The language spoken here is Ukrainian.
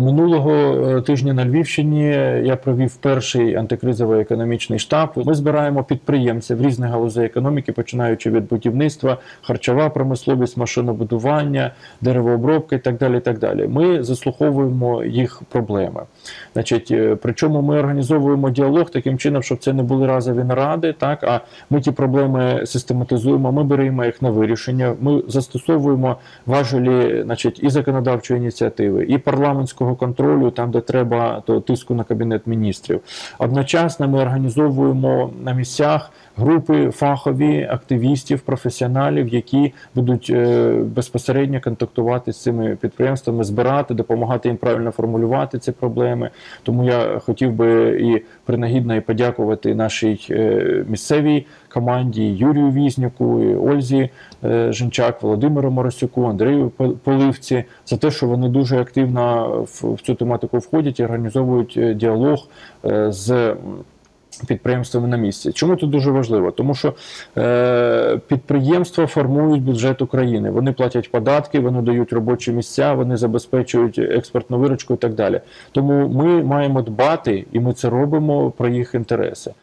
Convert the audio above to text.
Минулого е, тижня на Львівщині я провів перший антикризовий економічний штаб. Ми збираємо підприємців різних галузей економіки, починаючи від будівництва, харчова промисловість, машинобудування, деревообробка і так далі. І так далі. Ми заслуховуємо їх проблеми. Значить, е, причому ми організовуємо діалог таким чином, щоб це не були разові наради. Так а ми ті проблеми систематизуємо. Ми беремо їх на вирішення. Ми застосовуємо важелі, значить, і законодавчої ініціативи, і парламентського контролю, там де треба, то тиску на кабінет міністрів. Одночасно ми організовуємо на місцях групи фахові активістів, професіоналів, які будуть е, безпосередньо контактувати з цими підприємствами, збирати, допомагати їм правильно формулювати ці проблеми. Тому я хотів би і принагідно і подякувати нашій е, місцевій команді Юрію Візнюку, і Ользі е, Жінчак, Володимиру Моросюку, Андрію Пол- Поливці за те, що вони дуже активно в, цю тематику входять і організовують е, діалог е, з. Підприємствами на місці. Чому це дуже важливо? Тому що е, підприємства формують бюджет України. Вони платять податки, вони дають робочі місця, вони забезпечують експортну виручку і так далі. Тому ми маємо дбати, і ми це робимо про їх інтереси.